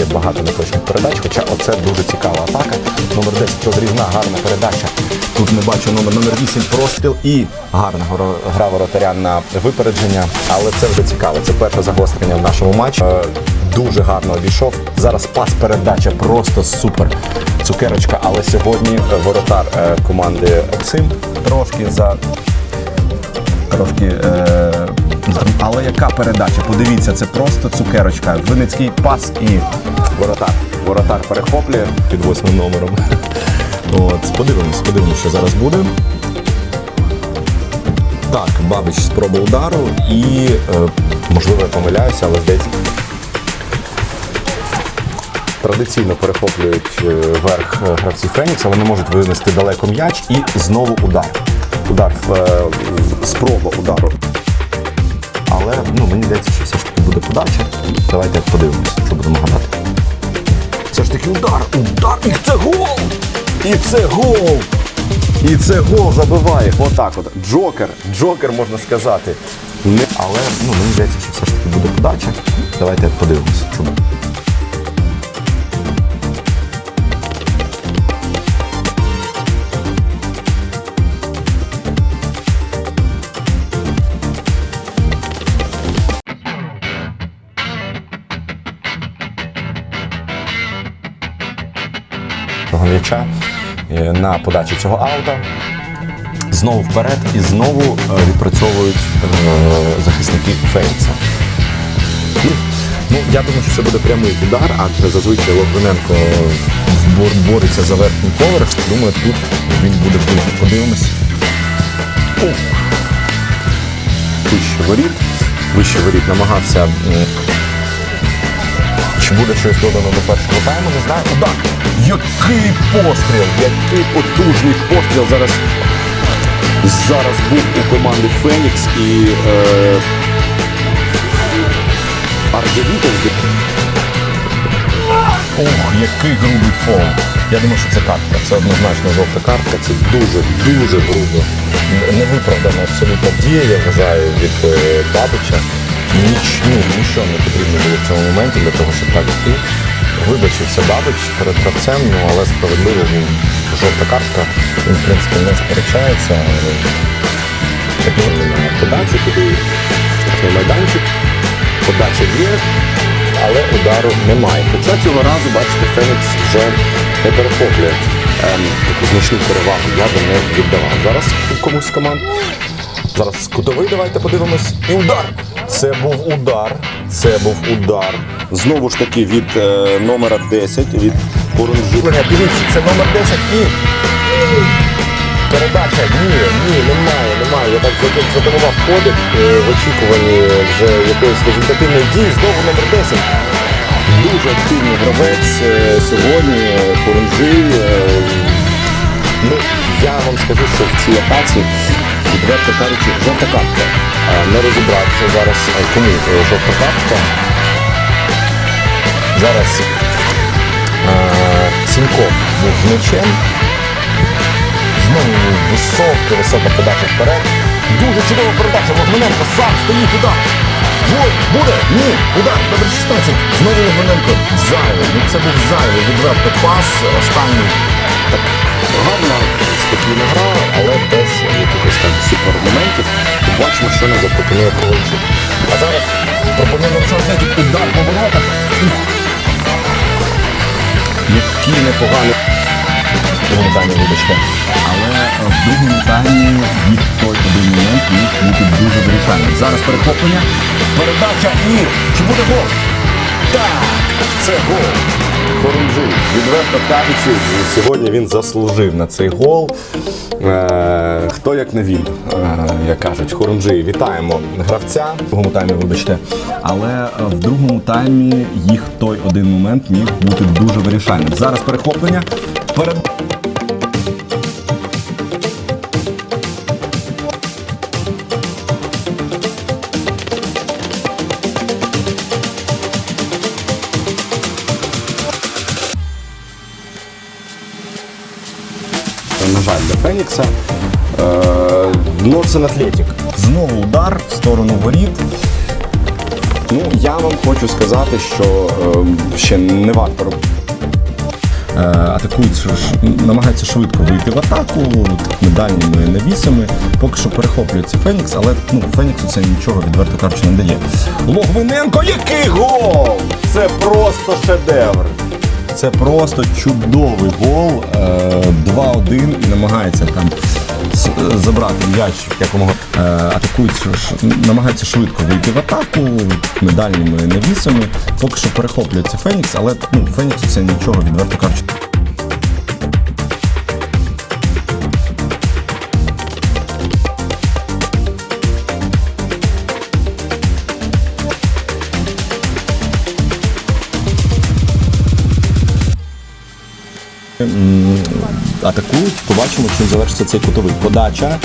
є багато неточних передач, хоча оце дуже цікава атака. Номер 10 розрізна, гарна передача. Тут не бачу номер номер 8 простріл і гарна гра воротаря на випередження. Але це вже цікаво. Це перше загострення в нашому матчі. Е, Дуже гарно обійшов. Зараз пас передача просто супер. Цукерочка. Але сьогодні е, воротар е, команди Цим трошки за трошки. Але яка передача? Подивіться, це просто цукерочка. Винницький пас і воротар. Воротар перехоплює під восьмим номером. От, подивимось, подивимось, що зараз буде. Так, Бабич спроба удару і, е, можливо, я помиляюся, але здається. Традиційно перехоплюють е, верх е, гравці Фенікс, але не можуть винести далеко м'яч і знову удар. Удар спроба удару. Але ну, мені здається, що все ж таки буде подача. Давайте подивимося, що будемо гадати. Все ж таки удар! Удар! І це гол! І це гол! І це гол забиває. Отак от. Джокер. Джокер можна сказати. Але ну, мені здається, що все ж таки буде подача. Давайте подивимося, що буде. Цього е, на подачі цього аута. Знову вперед і знову е, відпрацьовують е, захисники Фенікса. Ну, я думаю, що це буде прямий удар, адже зазвичай Логвиненко бореться за верхній поверх. Думаю, тут він буде бити. Подивимось. Вище воріт. Вище воріт намагався. Чи буде щось додано до першого тайму, не знаю. Удар! Який постріл! Який потужний постріл зараз. Зараз був у команди Фенікс і е, Арджевітов. Ох, який грубий фол. Я думаю, що це картка. Це однозначно жовта картка. Це дуже, дуже грубо. Невиправдана абсолютно дія, я вважаю, від е, Бабича. Ніч, ну, нічого не потрібно було в цьому моменті для того, щоб так йти. Вибачився Бабич перед гравцем, ну але справедливо ну, жовта картка. Він, в принципі, не сперечається. подачу, туди штрафний майданчик. Подача є, але удару немає. Хоча цього разу, бачите, Фенікс вже не перехоплює ем, таку значну перевагу. Я би не віддавав. Зараз комусь команд. Зараз кутовий, давайте подивимось. І удар! Це був удар. Це був удар. Знову ж таки від е, номера 10, від Порунжілення. Дивіться, це номер 10 і. Передача, ні, ні, немає, немає. Я так зат- затамував подих е, в очікуванні вже якоїсь результативної дії. Знову номер 10. Дуже активний гравець е, сьогодні, Хорунжий. Е, ну, я вам скажу, що в цій атаці, відверто кажучи, жовта картка. Не розібратися зараз, кому е, жовта картка. Зараз е, Сіньков був м'ячем. Знову висока, висока подача вперед. Дуже чудова передача. Логвиненко сам стоїть удар. Гол! Буде? Ні! Удар! Добре 16. Знову Логвиненко. Зайвий. Це був зайвий. Відверто пас. Останній. Так гарна, спокійна гра, але без якихось там супер моментів. Побачимо, що нам запропонує Ковальчук. А зараз пропонує Олександр удар по воротах. Ух. Який непоганий. Другому таймі, вибачте. Але е, в другому таймі їх той один момент міг бути дуже вирішальним. Зараз перехоплення. Передача і чи буде гол? Так, це гол. Хорунжий. Відверто кажучи, сьогодні він заслужив на цей гол. Е, хто як не він, е, як кажуть, хорунжи. Вітаємо гравця. В другому таймі, вибачте. Але е, в другому таймі їх той один момент міг бути дуже вирішальним. Зараз перехоплення. Перед... Для Фенікса. Е, Норсен Атлетік. Знову удар в сторону воріт. Ну, я вам хочу сказати, що е, ще не варто робити. Е, атакують, намагаються швидко вийти в атаку дальніми навісами. Поки що перехоплюється Фенікс, але ну, Феніксу це нічого відверто кажучи не дає. Логвиненко, який гол! Це просто шедевр! Це просто чудовий гол. Е, 2-1 і намагається там е, забрати м'яч якомога е, атакують, намагаються швидко вийти в атаку медальними навісами. Поки що перехоплюється Фенікс, але ну, Феніксу це нічого відверто кажучи. Атакують, побачимо, чим завершиться цей кутовий. Подача.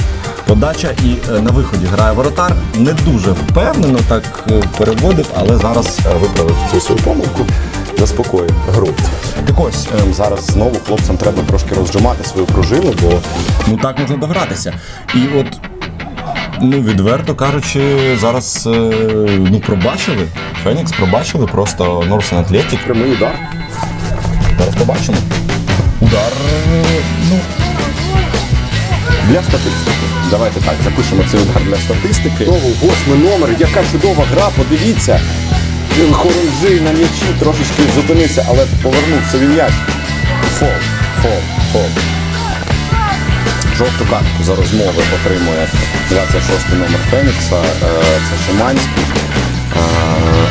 Подача і е, на виході грає воротар. Не дуже впевнено так е, переводив, але зараз е, виправив цю свою помилку. Заспокоїв гру. Так ось зараз знову хлопцям треба трошки розжимати свою пружину, бо ну так можна догратися. І от Ну, відверто кажучи, зараз е, ну, пробачили. Фенікс пробачили просто Норсен Атлетік. Прямий удар. Зараз побачимо. Удар, ну. Для статистики. Давайте так, запишемо цей удар для статистики. Знову восьмий номер, яка чудова гра, подивіться. Хорунжий на м'ячі трошечки зупинився, але повернув собі м'яч. Фол, фол, фол. Жовту картку за розмови отримує 26 номер Фенікса. Е, Це Шиманський. Е,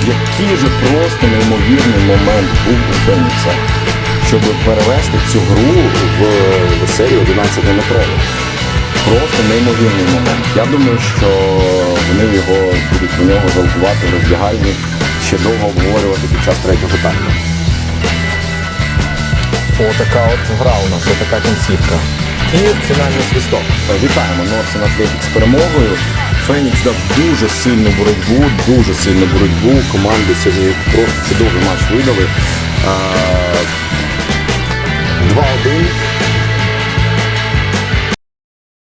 Який же просто неймовірний момент був у Фенікса, щоб перевести цю гру в, серію 11-метрову. Просто неймовірний момент. Я думаю, що вони його будуть про нього жалкувати в роздягальні ще довго обговорювати під час третього тайму. Отака от гра у нас, отака кінцівка. І фінальний свисток. Вітаємо Норсен Атлетік з перемогою. Фенікс дав дуже сильну боротьбу, дуже сильну боротьбу. Команди сьогодні просто чудовий матч видали. А, 2-1.